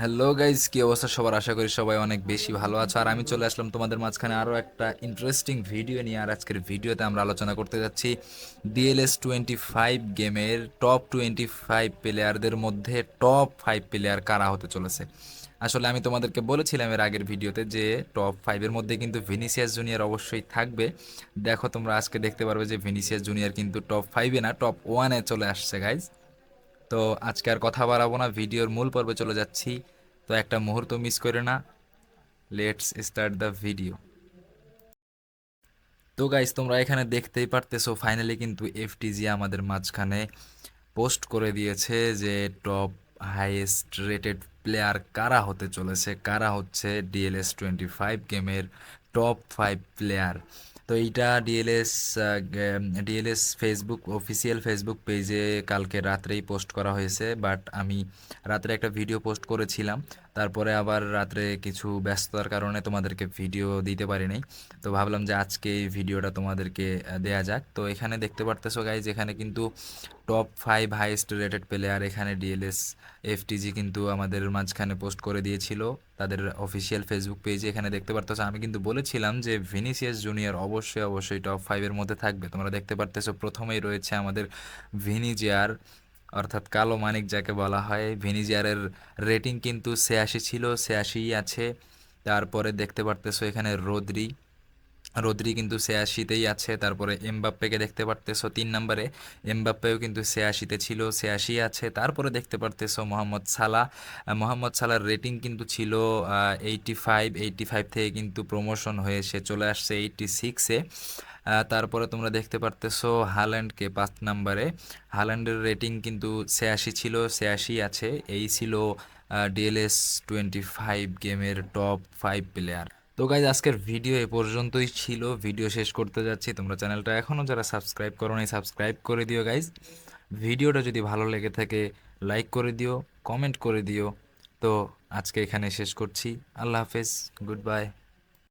Hello guys কি অবস্থা? সবার আশা করি সবাই অনেক বেশি ভালো আছো। আর আমি চলে আসলাম তোমাদের মাঝখানে আরও একটা ইন্টারেস্টিং ভিডিও নিয়ে। আর আজকের ভিডিওতে আমরা আলোচনা করতে যাচ্ছি ডিএলএস টোয়েন্টি ফাইভ গেমের টপ টোয়েন্টি ফাইভ প্লেয়ারদের মধ্যে টপ ফাইভ প্লেয়ার কারা হতে চলেছে। আসলে আমি তোমাদেরকে বলেছিলাম এর আগের ভিডিওতে যে টপ ফাইভের মধ্যে কিন্তু ভিনিসিয়াস জুনিয়র অবশ্যই থাকবে। দেখো, তোমরা আজকে দেখতে পারবে যে ভিনিসিয়াস জুনিয়র কিন্তু টপ ফাইভে না টপ ওয়ানে চলে আসছে গাইজ তো আজকে আর কথা বাড়াবো না, ভিডিওর মূল পর্বে চলে যাচ্ছি। তো একটা মুহূর্ত মিস করে না লেটস স্টার্ট দ্য ভিডিও তো গাইস তোমরা এখানে দেখতেই পারতেছো ফাইনালি কিন্তু এফটিজি আমাদের মাঝখানে পোস্ট করে দিয়েছে যে টপ হাইয়েস্ট রেটেড প্লেয়ার কারা হতে চলেছে, কারা হচ্ছে ডিএলএস টোয়েন্টি ফাইভ গেমের টপ ফাইভ প্লেয়ার তো এইটা DLS DLS Facebook official Facebook পেজে কালকে রাত্রেই পোস্ট করা হয়েছে বাট আমি রাত্রে একটা ভিডিও পোস্ট করেছিলাম। তারপরে আবার রাত্রে কিছু ব্যস্ততার কারণে তোমাদেরকে ভিডিও দিতে পারি নাই তো ভাবলাম যে আজকে এই ভিডিওটা তোমাদেরকে দেয়া যাক। তো এখানে দেখতে পারতেছো গাইজ এখানে কিন্তু top five highest rated player এখানে ডিএলএস এফটিজি কিন্তু আমাদের মাঝখানে পোস্ট করে দিয়েছিল, তাদের অফিসিয়াল ফেসবুক পেজে এখানে দেখতে পারতেছো। আমি কিন্তু বলেছিলাম যে ভিনিসিয়াস জুনিয়র অবশ্যই অবশ্যই টপ ফাইভের মধ্যে থাকবে। তোমরা দেখতে পারতেছো প্রথমেই রয়েছে আমাদের ভিনিজিয়ার অর্থাৎ কালো মানিক যাকে বলা হয়। ভিনিজিয়ারের রেটিং কিন্তু ছিয়াশি ছিল, ছিয়াশিই আছে। তারপরে দেখতে পারতেছো এখানে রোদ্রি রোদ্রি কিন্তু সেয়াশিতেই আছে তারপরে এমবাপ্পেকে দেখতে পারতেছো তিন নম্বরে। এমবাপ্পেও কিন্তু সেয়াশিতে ছিল সেয়াশি আছে। তারপরে দেখতে পারতেছো মোহাম্মদ আহ, মোহাম্মদ সালার রেটিং কিন্তু ছিল এইটি ফাইভ এইটি ফাইভ থেকে কিন্তু প্রমোশন হয়ে সে চলে আসছে এইটি সিক্সে তারপরে তোমরা দেখতে পারতেছো হাল্যান্ডকে পাঁচ নম্বরে। হাল্যান্ডের রেটিং কিন্তু ছিয়াশি ছিল ছিয়াশি আছে। এই ছিল ডিএলএস টোয়েন্টি ফাইভ গেমের টপ ফাইভ প্লেয়ার তো গাইজ আজকের ভিডিও এ পর্যন্তই ছিল। ভিডিও শেষ করতে যাচ্ছি। তোমরা চ্যানেলটা এখনও যারা সাবস্ক্রাইব করো নাই সাবস্ক্রাইব করে দিও গাইজ ভিডিওটা যদি ভালো লেগে থাকে লাইক করে দিও কমেন্ট করে দিও। তো আজকে এখানে শেষ করছি। আল্লাহ হাফেজ। Good bye